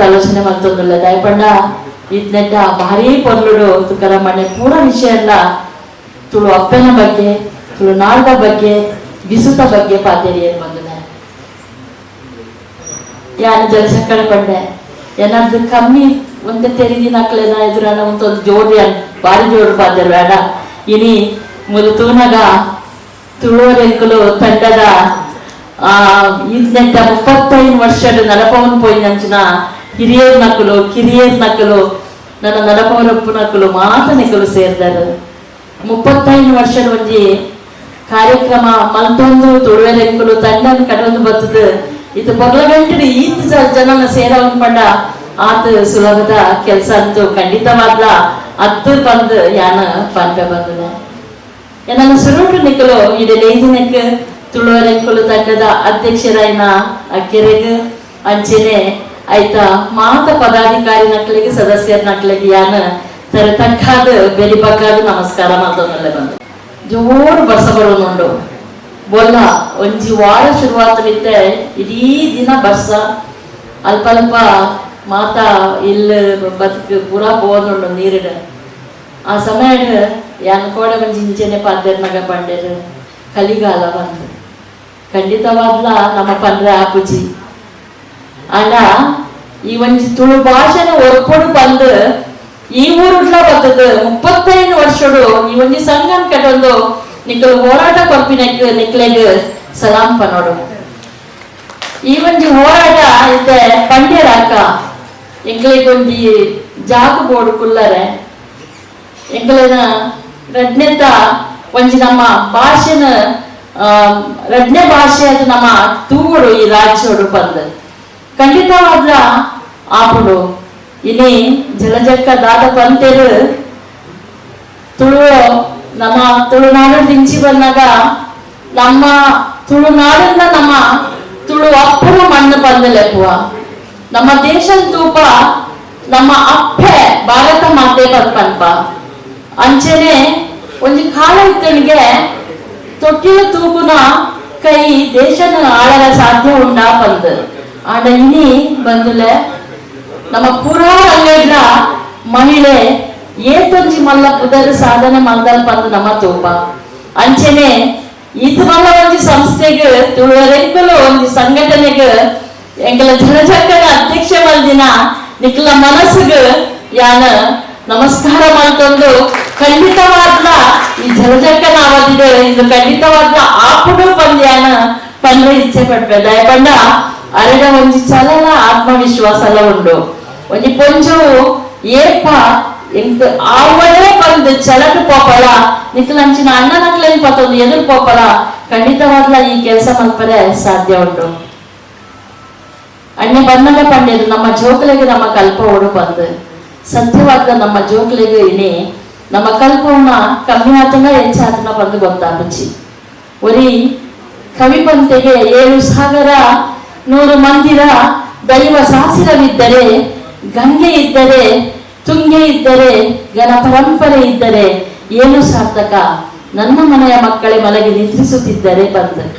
ಆಲೋಚನೆ ಮಾಡ್ತಂದ್ರಲ್ಲ ದಯಪಂಡ ಇದ್ನೆಟ್ಟ ಭಾರಿ ಪೊರ್ಲುಡು ತುಕರ ಮನೆ ಪೂರ ವಿಷಯ ಎಲ್ಲ ತುಳು ಅಪ್ಪನ ಬಗ್ಗೆ, ತುಳು ನಾಡ ಬಗ್ಗೆ ಬಿಸುತ ಬಗ್ಗೆ ಪಾತೇರಿ ಏನ್ ಬಂದನೆ ಯಾರು ಜಲಸಕ್ಕಳ ಪಂಡೆ ಏನಾದ್ರು ಕಮ್ಮಿ ಒಂದು ತೆರಿದಿನ ಹಾಕ್ಲೇನ ಎದುರನ ಒಂದು ಜೋಡಿ ಭಾರಿ ಜೋಡು ಪಾತೇರು ಬೇಡ. ಇನಿ ಮುಲು ತೂನಗ ತುಳುವರೆಂಕುಲು ತಂಡದ, ಆ ಇದ್ನೆಂಟ ಮುಪ್ಪತ್ತೈದು ವರ್ಷದ ನಲಪವನ್ ಪೋಯಿನಂಚಿನ ಹಿರಿಯರ್ ಮಕ್ಕಳು, ಕಿರಿಯರ್ ಮಕ್ಕಳು, ನನ್ನ ನಲಪವರಪ್ಪು ನಕಲು ಮಾತ ನೆಕಲು ಸೇರ್ದಾರು ಮುಪ್ಪತ್ತೈದು ವರ್ಷದ ಒಂಜಿ ಕಾರ್ಯಕ್ರಮ ಮಲ್ತೊಂದು ತುಳುವೆರೆಂಕುಲು ತಂಡನ ಕಡೊಂದು ಬರ್ತದ ಇದು ಬಗ್ಲಗಂಟಿನ ಈ ಜನನ ಸೇರವನ್ ಪಂಡ ಆತ ಸುಲಭದ ಕೆಲಸ ಅಂತೂ ಖಂಡಿತವಾದ ಹತ್ತು ಬಂದು ಯಾನ ಪಂಡ ಬಂದನೆ ನನ್ನ ಸುರುಟು ನಿಕ್ಕಲು ಇಡೀ ತುಳುವೆ ತುಳುವರೆಂಕುಲು ತಂಡದ ಅಧ್ಯಕ್ಷರಾಯಿನ ಅಕ್ಕೆರೆಗೆ ಅಂಚೆನೆ ಆಯ್ತಾ? ಮಾತ ಪದಾಧಿಕಾರಿ ನಕ್ಲಿಗೆ, ಸದಸ್ಯರ ನಕ್ಲಿಗೆ ಯಾನ ತರ ತಕ್ಕಾದ ಬೆಲಿ ಬಗ್ಗಾದ ನಮಸ್ಕಾರ ಮಾಡ್ದೊಂದಲ್ಲ ಬಂದು. ಜೋರು ಬಸ ಬರೋನುಂಡು ಬೊಲ್ಲ ಒಂಜಿ ವಾರ ಶುರುವಾತಲಿತ್ತೆ ಇಡೀ ದಿನ ಬಸ್ಸ ಅಲ್ಪ ಅಲ್ಪ ಮಾತ ಇಲ್ಲ, ಬದುಕು ಪೂರ ಬೋನುಂಡು ನೀರಿಡ. ಆ ಸಮಯ ಯಾನ್ ಕೋಡ ಒಂಜಿ ಇಂಚೆನೆ ಮಗ ಪಂಡೆರ್ ಕಲಿಗಾಲ ಬಂದು ಖಂಡಿತವಾದ್ಲ ನಮ್ಮ ಪಂದ್ರೆ ಆಪುಜಿ ಆಂಡ ಈ ಒಂಜಿ ತುಳು ಭಾಷೆನ ಒರ್ಪೊಡು ಬಂದು ಈ ಊರುಡ್ಲ ಬರ್ತದ ಮುಪ್ಪತ್ತೈದು ವರ್ಷಡು ಈ ಒಂಜಿ ಸಂಘನ್ ಕಟ್ಟೊಂದು ನಿಕ್ಕಲು ಹೋರಾಟ ಕೊರ್ಪಿನಕ್ ನಿಕ್ಲೆಗ್ ಸಲಾಂ ಪನೋಡು. ಈ ಒಂಜಿ ಹೋರಾಟ ಇತ್ತೆ ಪಂಡ್ಯರಾಕ ಅಕ್ಕ ಎಂಕ್ಲೆಗ್ ಒಂಜಿ ಜಾಗ ಬೋರ್ಡು ಕುಲ್ಲರೆ. ಎಂಕ್ಲೆನ ರಡ್ನೆತ ಒಂಜಿ ನಮ್ಮ ಭಾಷೆನ ರಡ್ನೆ ಭಾಷೆ ಅದು ನಮ್ಮ ತೂಗುಡು ಈ ರಾಜ್ಯೋಡು ಬಂದ್. ಖಂಡಿತವಾಗ್ಲ ಆಪುಡು ಇನಿ ಜಲಜಕ್ಕ ದಾದ ಪಂತೆರು ತುಳು ನಮ್ಮ ತುಳುನಾಡು ದಿಂಚಿ ಬಂದಾಗ ನಮ್ಮ ತುಳುನಾಡಿಂದ ನಮ್ಮ ತುಳು ಅಪ್ಪುರ ಮಣ್ಣು ಬಂದಲೆಪ್ಪುವ ನಮ್ಮ ದೇಶದ ತೂಪ ನಮ್ಮ ಅಪ್ಪೆ ಭಾರತ ಮಾತೆ ಬರ್ಪನ್ಪ ಅಂಚೆನೆ ಒಂದು ಕಾಲ ಇದ್ದನಿಗೆ ತೊಟ್ಟಿಲ ತೂಗುನ ಕೈ ದೇಶನ ಆಳರ ಸಾಧ್ಯ ಉಂಡ ಬಂದ್ ಆಡ ಇಲ್ಲಿ ಬಂದುಲೆ ನಮ್ಮ ಪುರಾ ರಂಗಡ್ಲ ಮಹಿಳೆ ಏತೊಂಜಿ ಮಲ್ಲ ಪುದರ್ ಸಾಧನೆ ಮಲ್ದಲ್ ಪಂದು ನಮ್ಮ ತೋಪ. ಅಂಚೆನೆ ಇದು ಮಲ್ಲ ಒಂಜಿ ಸಂಸ್ಥೆಗೆ ತುಳುವರೆಂಕಲು ಒಂಜಿ ಸಂಘಟನೆಗೆ ಎಂಕಲ ಜನಜಕ್ಕನ ಅಧ್ಯಕ್ಷ ಮಲ್ದಿನ ನಿಕ್ಲ ಮನಸ್ಸಿಗೆ ಯಾನ ನಮಸ್ಕಾರ ಮಾಡ್ಕೊಂಡು ಖಂಡಿತವಾದ್ಲ ಈ ಜನಜಕ್ಕನ ಅವಧಿಗೆ ಇದು ಖಂಡಿತವಾಗ್ಲ ಆಪುಡು ಪಂದ್ಯಾನ ಪಂದ್ರೆ ಇಚ್ಛೆ ಪಡ್ಬೇಕು ದಯಪಂಡ ಅರೆಡ ಒಂಜಿ ಚಲನ ಆತ್ಮವಿಶ್ವಾಸ ಉಂಡು ಒಂಜಿ ಪೊಂಜು ಏಪ ಎಂಕ್ ಆವಡೇ ಬಂದು ಚಲನ ಪೋಪಲ ನಿಕ್ಲಂಚಿನ ಅಣ್ಣ ನಕ್ಲೇನ್ ಪತ್ತೊಂದು ಎದುರು ಪೋಪಲ ಖಂಡಿತವಾಗ್ಲ ಈ ಕೆಲಸ ಮಲ್ಪರೆ ಸಾಧ್ಯ ಉಂಟು ಅಣ್ಣೆ ಬಣ್ಣದ ಪಂಡ್ಯರು ನಮ್ಮ ಜೋಕಲೆಗೆ ನಮ್ಮ ಕಲ್ಪ ಓಡು ಬಂದು ಸತ್ಯವಾದ ನಮ್ಮ ಜೋಕಲೆಗೆ ಇನಿ ನಮ್ಮ ಕಲ್ಪವನ್ನ ಕಮ್ಮಿ ಆತನ ಹೆಚ್ಚಾತನ ಬಂದು ಗೊತ್ತಾಪುಚ್ಚಿ ಒರಿ ಕವಿ ಪಂತೆಗೆ ಏಳು ಸಾಗರ ನೂರು ಮಂದಿರ ದೈವ ಸಾಸಿರವಿದ್ದರೆ ಗಂಗೆ ಇದ್ದರೆ, ತುಂಗೆ ಇದ್ದರೆ ಗಣ ಪರಂಪರೆ ಇದ್ದರೆ, ಏನು ಸಾರ್ಥಕ? ನನ್ನ ಮನೆಯ ಮಕ್ಕಳೇ ಮಲಗಿ ನಿದ್ರಿಸುತ್ತಿದ್ದರೆ ಬಂದ.